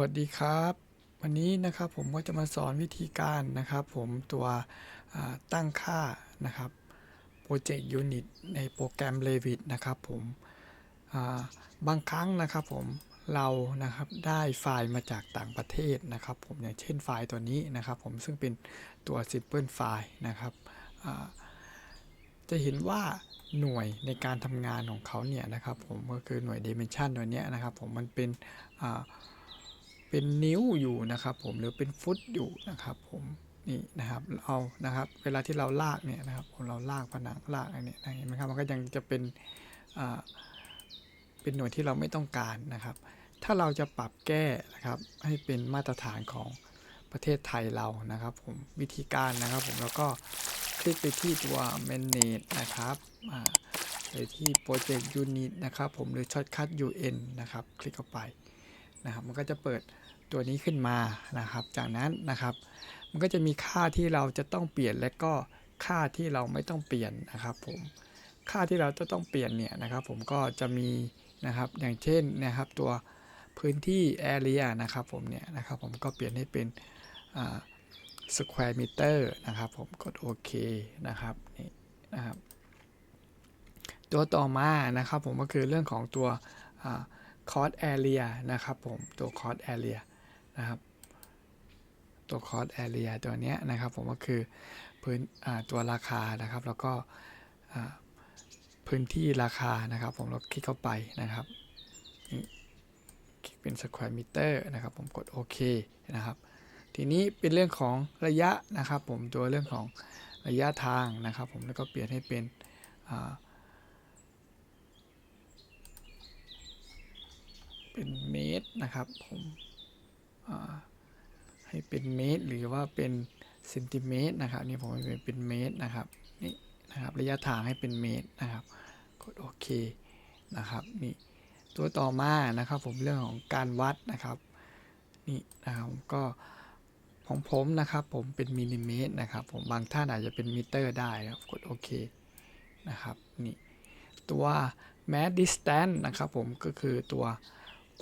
วัสดีครับ วันนี้นะครับผมก็จะมาสอนวิธีการนะครับ ผมตัวตั้งค่านะครับ Project Unit ในโปรแกรม Revit นะครับผมบางครั้งนะครับผมเรานะครับได้ไฟล์มาจากต่างประเทศนะครับ ผมอย่างเช่นไฟล์ตัวนี้นะครับผมซึ่งเป็นตัว Simple File นะครับจะเห็นว่าหน่วยในการทำงานของเขาเนี่ยนะครับผมก็คือหน่วย Dimension ตัวเนี้ยนะครับผมมันเป็นอ่า เป็นนิ้วอยู่นะครับผมหรือเป็นฟุตอยู่นะครับผมนี่นะครับเอานะครับเวลาที่เราลากเนี่ยนะครับผมเราลากผนังลากอะไรเนี่ยเห็นไหมครับมันก็ยังจะเป็นเป็นหน่วยที่เราไม่ต้องการนะครับ ถ้าเราจะปรับแก้นะครับให้เป็นมาตรฐานของประเทศไทยเรานะครับผมวิธีการนะครับผมแล้วก็คลิกไปที่ตัว manage นะครับไปที่ project unit นะครับผมหรือ shortcut un นะครับ คลิกเข้าไป นะครับ มันก็จะเปิดตัวนี้ขึ้นมานะครับ จากนั้นนะครับ มันก็จะมีค่าที่เราจะต้องเปลี่ยนและก็ค่าที่เราไม่ต้องเปลี่ยนนะครับผมค่าที่เราจะต้องเปลี่ยนเนี่ยนะครับ ผมก็จะมีนะครับอย่างเช่นนะครับตัวพื้นที่ area นะครับผมเนี่ยนะครับผมก็เปลี่ยนให้เป็นอ่า square meter นะครับผมกดโอเคนะครับนี่นะครับ ตัวต่อมานะครับผมก็คือเรื่องของตัว คอ่า cost area นะครับผมตัว cost area นะครับตัว cost area ตัวนี้นะครับผมก็คือพื้นตัวราคานะครับ แล้วก็พื้นที่ราคานะครับ ผมเราคลิกเข้าไปนะครับคลิกเป็น square meter นะครับ ผมกดโอเคนะครับ ทีนี้เป็นเรื่องของระยะนะครับ ผมตัวเรื่องของระยะทางนะครับ ผมแล้วก็เปลี่ยนให้เป็นอ่า เป็นเมตร นะครับผมให้เป็นเมตรหรือว่าเป็นเซนติเมตรนะครับนี่ผมให้เป็นเป็นเมตรนะครับนี่นะครับระยะทางให้เป็นเมตรนะครับกดโอเคนะครับนี่ตัวต่อมานะครับผมเรื่องของการวัดนะครับนี่นะครับก็ของผมนะครับผมเป็นมิลลิเมตรนะครับผมบางท่านอาจจะเป็นมิเตอร์ได้ครับกดโอเคนะครับนี่ตัว mass distance นะครับผมก็คือตัว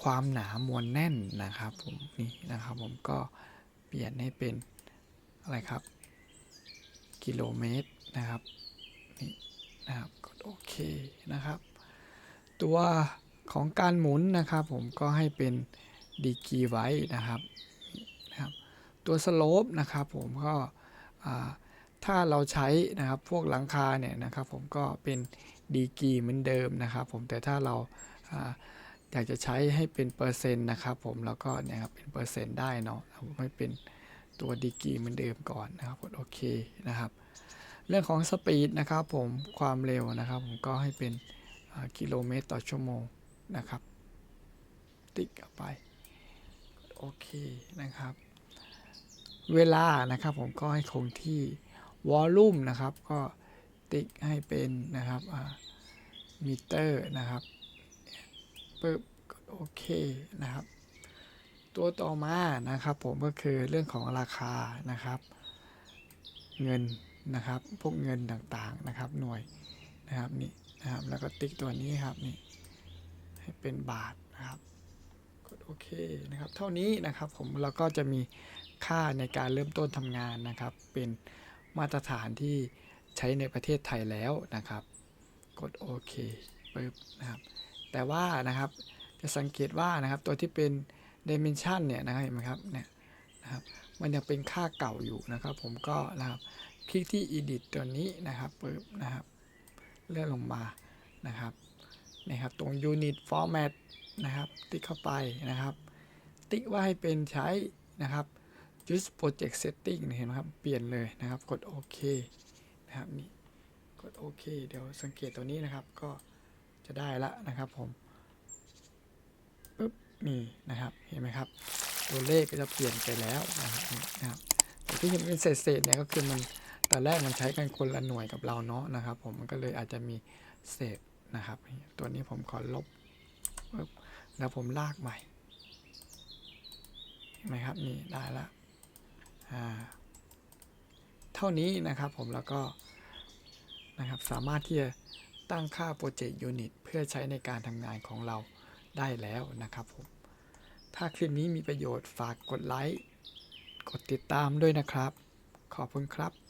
ความหนามวลแน่นนะครับผมนี่นะครับผมก็เปลี่ยนให้เป็นอะไรครับ กิโลเมตรนะครับนี่นะครับกดโอเคนะครับ ตัวของการหมุนนะครับผมก็ให้เป็นดีกีไว้นะครับนี่นะครับ ตัวสโลปนะครับผมก็ถ้าเราใช้นะครับพวกหลังคาเนี่ยนะครับผมก็เป็นดีกีเหมือนเดิมนะครับ ผมแต่ถ้าเรา อยากจะใช้ให้เป็นเปอร์เซ็นต์นะครับผมแล้วก็เนี่ยครับเป็นเปอร์เซ็นต์ได้เนาะไม่เป็นตัวดีกีเหมือนเดิมก่อนนะครับกดโอเคนะครับ เรื่องของสปีดนะครับผมความเร็วนะครับ ผมก็ให้เป็นกิโลเมตรต่อชั่วโมงนะครับ ติ๊กไปโอเคนะครับ เวลานะครับผมก็ให้คงที่วอลลุ่มนะครับ ก็ติ๊กให้เป็นนะครับมิเตอร์นะครับ ปึ๊บกดโอเคนะครับ ตัวต่อมานะครับผมก็คือเรื่องของราคานะครับ เงินนะครับ พวกเงินต่างๆนะครับ หน่วยนะครับนี่นะครับ แล้วก็ติ๊กตัวนี้ครับนี่ให้เป็นบาทนะครับกดโอเคนะครับ เท่านี้นะครับผมเราก็จะมีค่าในการเริ่มต้นทำงานนะครับ เป็นมาตรฐานที่ใช้ในประเทศไทยแล้วนะครับ กดโอเคปึ๊บนะครับ แต่ว่านะครับจะสังเกตว่านะครับตัวที่เป็น dimension เนี่ยนะครับเห็นไหมครับเนี่ยนะครับมันยังเป็นค่าเก่าอยู่นะครับผมก็นะครับคลิกที่ edit ตัวนี้นะครับปึ๊บนะครับเลื่อนลงมานะครับนะครับตรง unit format นะครับติ๊กเข้าไปนะครับ ติ๊กว่าให้เป็นใช้นะครับ use project setting เห็นไหมครับ เปลี่ยนเลยนะครับ กดโอเคนะครับนี่กดโอเคเดี๋ยวสังเกตตัวนี้นะครับก็ จะได้ละนะครับผมปึ๊บนี่นะครับเห็นไหมครับ ตัวเลขก็จะเปลี่ยนไปแล้วนะครับนะครับแต่ที่เห็นเป็นเศษๆเนี่ยก็คือมันตอนแรกมันใช้กันคนละหน่วยกับเราเนาะนะครับ ผมมันก็เลยอาจจะมีเศษนะครับ ตัวนี้ผมขอลบปึ๊บแล้วผมลากใหม่เห็นไหมครับนี่ได้ละอ่าเท่านี้นะครับผมแล้วก็นะครับสามารถที่จะ ตั้งค่า Project Unit เพื่อใช้ในการทำงานของเราได้แล้วนะครับผม ถ้าคลิปนี้มีประโยชน์ฝากกดไลค์ กดติดตามด้วยนะครับ ขอบคุณครับ